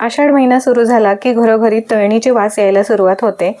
आषाढ महिना सुरू झाला की घरोघरी तळणीची वास यायला सुरुवात होते.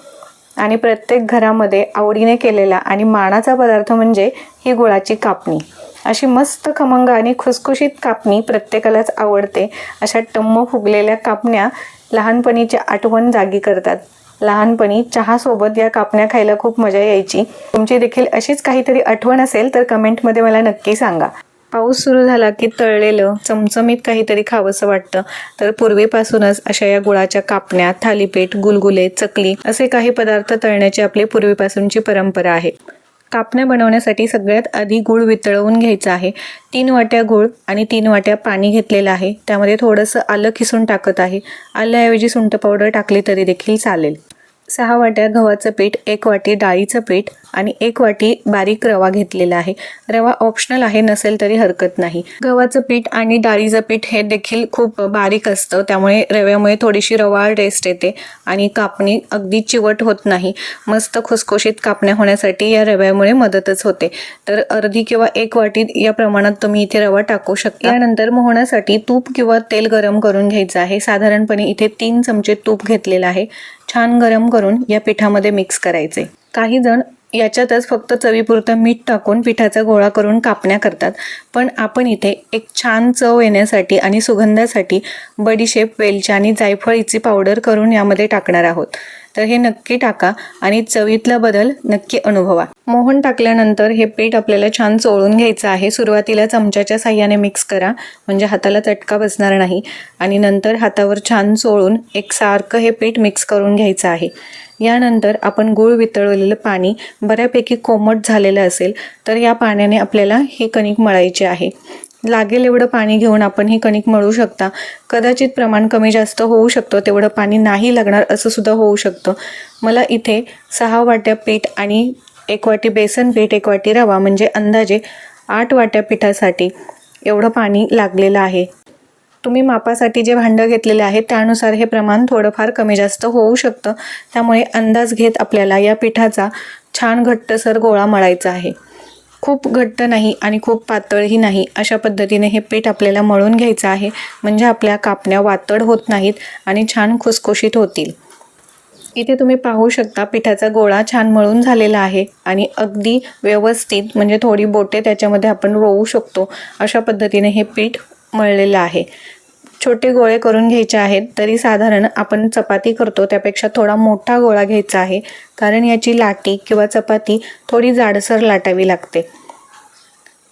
आणि प्रत्येक घरामध्ये आवडीने केलेला आणि मानाचा पदार्थ म्हणजे ही गुळाची कापणी. अशी मस्त खमंग आणि खुसखुशीत कापणी प्रत्येकालाच आवडते. अशा टम्म फुगलेल्या कापण्या लहानपणीची आठवण जागी करतात. लहानपणी चहासोबत या कापण्या खायला खूप मजा यायची. तुमची देखील अशीच काहीतरी आठवण असेल तर कमेंटमध्ये मला नक्की सांगा. पाऊस सुरू झाला की तळलेलं चमचमीत काहीतरी खावंसं वाटतं. तर पूर्वीपासूनच अशा या गुळाच्या कापण्या थालीपीठ गुलगुले चकली असे काही पदार्थ तळण्याची आपली पूर्वीपासूनची परंपरा आहे. कापण्या बनवण्यासाठी सगळ्यात आधी गूळ वितळवून घ्यायचं आहे. तीन वाट्या गूळ आणि तीन वाट्या पाणी घेतलेलं आहे. त्यामध्ये थोडंसं आलं किसून टाकत आहे. आल्याऐवजी सुंठ पावडर टाकली तरी देखील चालेल. सहा वाट्या गव्हाचं पीठ एक वाटी डाळीचं पीठ आणि एक वाटी बारीक रवा घेतलेला आहे. रवा ऑप्शनल आहे नसेल तरी हरकत नाही. गव्हाचं पीठ आणि डाळीचं पीठ हे देखील खूप बारीक असतं. त्यामुळे रव्यामुळे थोडीशी रवाळ टेस्ट येते आणि कापणी अगदी चिवट होत नाही. मस्त खुसखुशीत कापण्या होण्यासाठी या रव्यामुळे मदतच होते. तर अर्धी किंवा एक वाटी या प्रमाणात तुम्ही इथे रवा टाकू शकता. यानंतर मोहण्यासाठी तूप किंवा तेल गरम करून घ्यायचं आहे. साधारणपणे इथे तीन चमचे तूप घेतलेलं आहे. छान गरम करून या पिठामध्ये मिक्स करायचे. काही जण याच्यातच फक्त चवीपुरतं मीठ टाकून पिठाचा गोळा करून कापण्या करतात. पण आपण इथे एक छान चव येण्यासाठी आणि सुगंधासाठी बडीशेप वेलची आणि जायफळीची पावडर करून यामध्ये टाकणार आहोत. तर हे नक्की टाका आणि चवीतला बदल नक्की अनुभवा. मोहन टाकल्यानंतर हे पीठ आपल्याला छान चोळून घ्यायचं आहे. सुरुवातीला चमच्याच्या साह्याने मिक्स करा. म्हणजे हाताला चटका बसणार नाही. आणि नंतर हातावर छान चोळून एक सारखं हे पीठ मिक्स करून घ्यायचं आहे. यानंतर आपण गूळ वितळवलेलं पाणी बऱ्यापैकी कोमट झालेलं असेल तर या पाण्याने आपल्याला ही कणिक मळायची आहे. लागेल एवढं पाणी घेऊन आपण ही कणिक मळू शकता. कदाचित प्रमाण कमी जास्त होऊ शकतं तेवढं पाणी नाही लागणार असं सुद्धा होऊ शकतं. मला इथे सहा वाट्या पीठ आणि एक वाटी बेसन पीठ एक वाटी रवा म्हणजे अंदाजे आठ वाट्या पिठासाठी एवढं पाणी लागलेलं आहे. तुम्ही मापासाठी जे भांडं घेतलेले आहे त्यानुसार हे प्रमाण थोडंफार कमी जास्त होऊ शकतं. त्यामुळे अंदाज घेत आपल्याला या पिठाचा छान घट्टसर गोळा मळायचा आहे. खूप घट्ट नाही आणि खूप पातळही नाही अशा पद्धतीने हे पीठ आपल्याला मळून घ्यायचं आहे. म्हणजे आपल्या कापण्या वातड होत नाहीत आणि छान खुसखुशीत होतील. इथे तुम्ही पाहू शकता पिठाचा गोळा छान मळून झालेला आहे आणि अगदी व्यवस्थित म्हणजे थोडी बोटे त्याच्यामध्ये आपण रोवू शकतो अशा पद्धतीने हे पीठ मळलेलं आहे. छोटे गोळे करून घ्यायचे आहेत तरी साधारण आपण चपाती करतो त्यापेक्षा थोडा मोठा गोळा घ्यायचा आहे कारण याची लाटी किंवा चपाती थोडी जाडसर लाटावी लागते.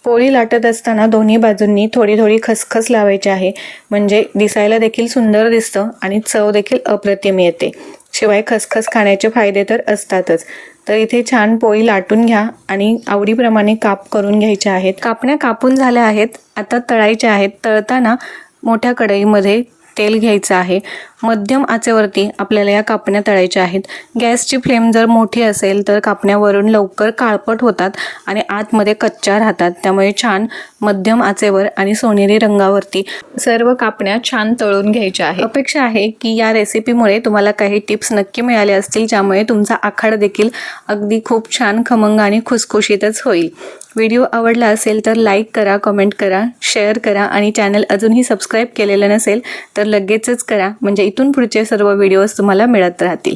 पोळी लाटत असताना दोन्ही बाजूंनी थोडी थोडी खसखस लावायची आहे म्हणजे दिसायला देखील सुंदर दिसतं आणि चव देखील अप्रतिम येते. शिवाय खसखस खाण्याचे फायदे तर असतातच. तर इथे छान पोळी लाटून घ्या आणि आवडीप्रमाणे काप करून घ्यायच्या आहेत. कापण्या कापून झाल्या आहेत आता तळायच्या आहेत. तळताना मोठ्या कढईमध्ये तेल घ्यायचं आहे. मध्यम आचेवरती आपल्याला या कापण्या तळायच्या आहेत. गॅसची फ्लेम जर मोठी असेल तर कापण्यावरून लवकर काळपट होतात आणि आतमध्ये कच्च्या राहतात. त्यामुळे छान मध्यम आचेवर आणि सोनेरी रंगावरती सर्व कापण्या छान तळून घ्यायच्या आहेत. अपेक्षा आहे की या रेसिपीमुळे तुम्हाला काही टिप्स नक्की मिळाले असतील ज्यामुळे तुमचा आखाड देखील अगदी खूप छान खमंग आणि खुसखुशीतच होईल. व्हिडिओ आवडला असेल तर लाईक करा कमेंट करा शेअर करा आणि चॅनल अजूनही सबस्क्राईब केलेलं नसेल तर लगेचच करा. म्हणजे इथून पुढचे सर्व व्हिडिओज तुम्हाला मिळत राहतील.